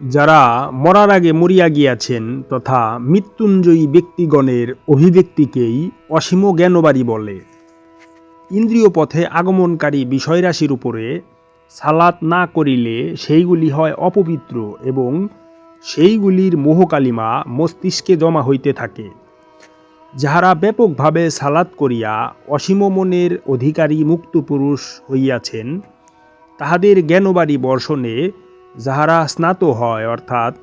যারা মরার আগে মরিয়া গিয়াছেন তথা মৃত্যুঞ্জয়ী ব্যক্তিগণের অভিব্যক্তিকেই অসীম জ্ঞানবাড়ি বলে। ইন্দ্রিয় পথে আগমনকারী বিষয়রাশির উপরে সালাত না করিলে সেইগুলি হয় অপবিত্র এবং সেইগুলির মোহকালিমা মস্তিষ্কে জমা হইতে থাকে। যাহারা ব্যাপকভাবে সালাত করিয়া অসীম মনের অধিকারী মুক্তপুরুষ হইয়াছেন, তাহাদের জ্ঞানবাড়ি বর্ষণে যাহারা স্নাত হয়, অর্থাৎ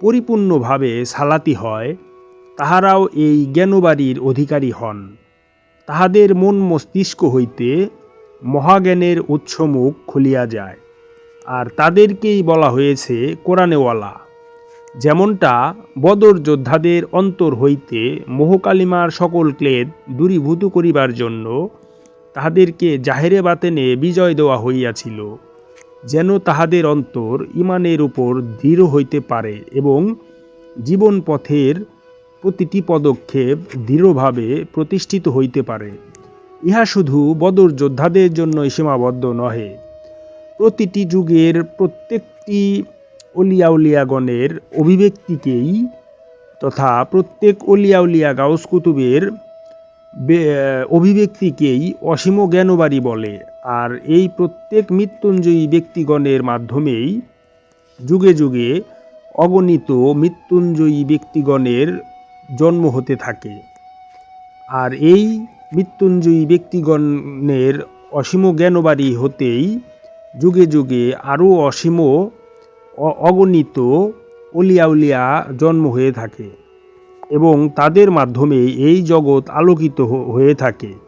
পরিপূর্ণভাবে সালাতি হয়, তাহারাও এই জ্ঞানবাড়ির অধিকারী হন। তাহাদের মন মস্তিষ্ক হইতে মহাজ্ঞানের উৎসমুখ খুলিয়া যায়। আর তাদেরকেই বলা হয়েছে কোরআনেওয়ালা। যেমনটা বদর যোদ্ধাদের অন্তর হইতে মোহকালিমার সকল ক্লেদ দূরীভূত করিবার জন্য তাহাদেরকে জাহেরে বাতেনে বিজয় দেওয়া হইয়াছিল। যেন তাহাদের অন্তর ইমানের উপর দৃঢ় হইতে পারে এবং জীবন পথের প্রতিটি পদক্ষেপ দৃঢ়ভাবে প্রতিষ্ঠিত হইতে পারে। ইহা শুধু বদর যোদ্ধাদের জন্য সীমাবদ্ধ নহে। প্রতিটি যুগের প্রত্যেকটি অলিয়াউলিয়াগণের অভিব্যক্তিকেই তথা প্রত্যেক অলিয়াউলিয়া গাউস কুতুবের অভিব্যক্তিকেই অসীম জ্ঞানবাড়ি বলে। আর এই প্রত্যেক মৃত্যুঞ্জয়ী ব্যক্তিগণের মাধ্যমেই যুগে যুগে অগণিত মৃত্যুঞ্জয়ী ব্যক্তিগণের জন্ম হতে থাকে। আর এই মৃত্যুঞ্জয়ী ব্যক্তিগণের অসীম জ্ঞানবাড়ি হতেই যুগে যুগে আরও অসীম অগণিত অলিয়াউলিয়া জন্ম হয়ে থাকে এবং তাদের মাধ্যমে এই জগৎ আলোকিত হয়ে থাকে।